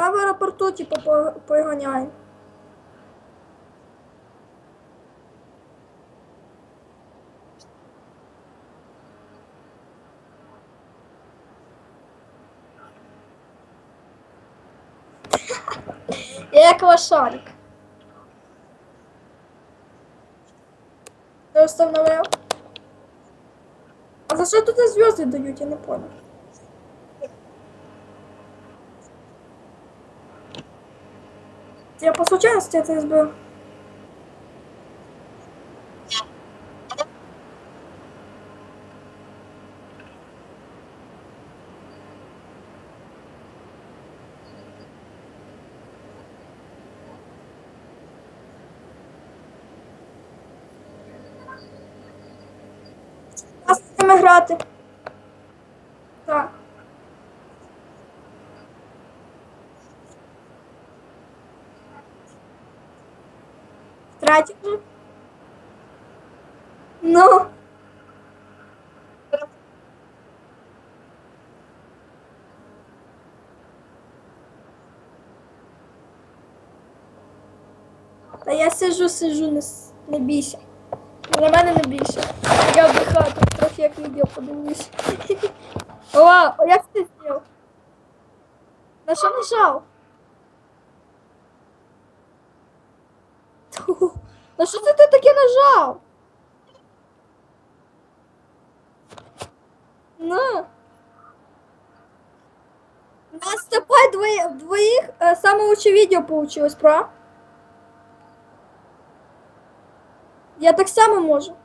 Та в аеропорту, типу, по- поганяємо. Я як лошарик. Ти встановив? А за що тут зв'язки дають, я не понял. Я по случайности это избил. Грати. Третій. Ну. Та я сижу, сижу, с- не бійся. На мене не бійся. Я вдихаю, тут трохи як відео подивлюсь. О, як ти зробив? На що нажав? Тьфу, На що це ти таке нажав? На. У нас з тобою двоє, двоїх е, саме лучше відео получилось, про? Я так само можу.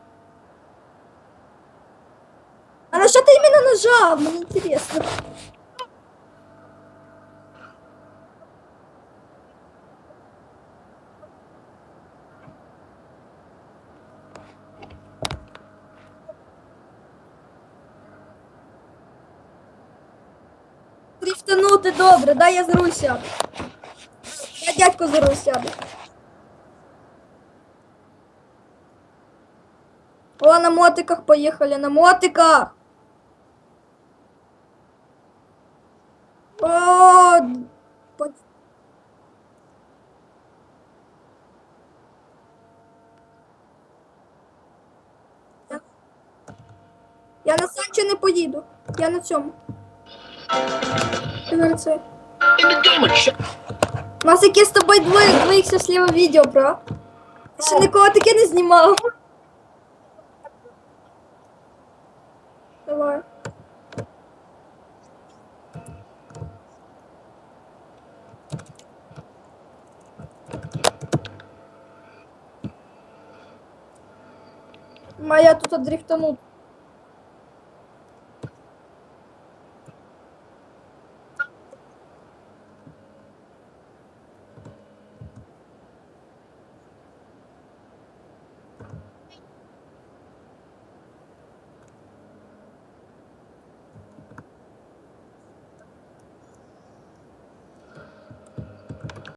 А на що ти іменно нажав? Мені інтересно. Дріфтанути добре, дай я сяду. Я дядько за. О, на мотиках поехали, на мотиках. О, Я на Санчо не поїду. Я на цьому. У нас яке з тобою двоє двоїх щасливе відео, бро. Я ще нікого таке не знімав. Давай. Моя тут дрифтанут.